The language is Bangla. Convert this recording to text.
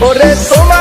ওরে তোমার